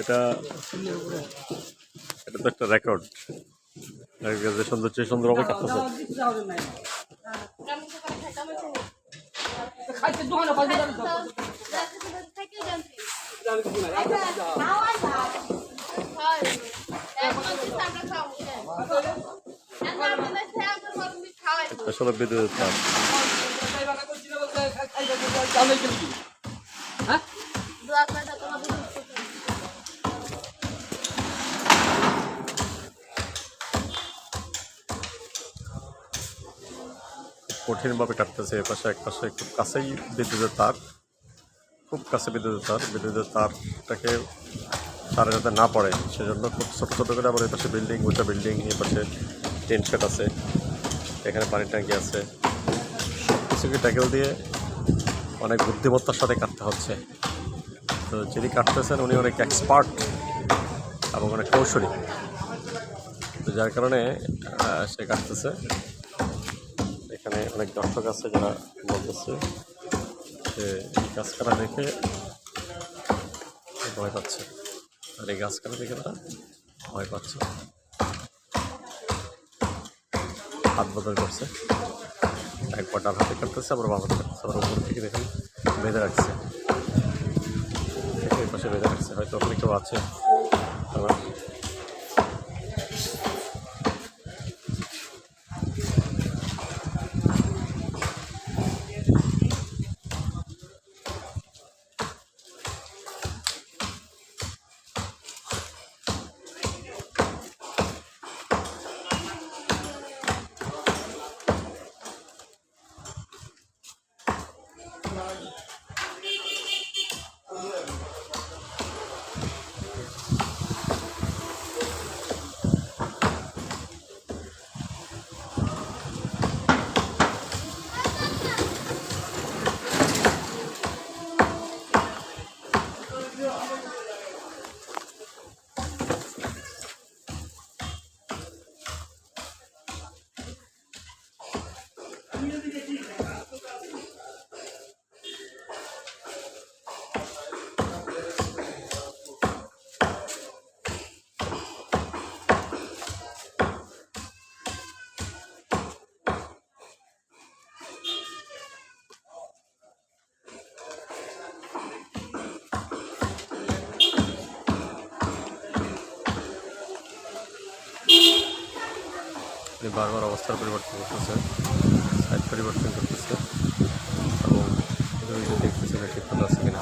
এটা এটা তো একটা রেকর্ড যে সুন্দর যে সুন্দরভাবে কাটতেছে খাইতে দোকানে পাইতে যাবে তো আসলে বিদ্যুৎ চালাই গেলি হ্যাঁ? কঠিনভাবে কাটতেছে এ পাশে, এক পাশে, খুব কাছেই বিদ্যুতের তার। খুব কাছে বিদ্যুতের তার। বিদ্যুতের তারটাকে তারে যাতে না পড়ে, সেজন্য খুব ছোটো ছোটো করে আবার এই পাশে বিল্ডিং উঁচা বিল্ডিং এই পাশে টেন শেড আছে। এখানে পানির ট্যাঙ্কি আছে। সব কিছুকে ট্যাকেল দিয়ে অনেক বুদ্ধিমত্তার সাথে কাটতে হচ্ছে। তো যিনি কাটতেছেন, উনি অনেক এক্সপার্ট এবং অনেক কৌশলী। তো যার কারণে সে কাটতেছে। এখানে অনেক দর্শক আছে যারা বলতেছে যে এই গাছ কাটা দেখে ভয় পাচ্ছে। আর এই গাছ কাটা দেখে তারা ভয় পাচ্ছে। হাত বদল করছে। একবার ডান হাতে কাটতেছে, আবার বাম হাতে কাটতেছে, আবার উপর থেকে দেখুন, বেঁধে রাখছে। পাশে বেঁধে রাখছে। হয়তো অনেক কেউ আছে, আবার তিনি বারবার অবস্থার পরিবর্তন করতেছে সাইড পরিবর্তন করতেছে এবং দেখতেছে ঠিক আছে কিনা?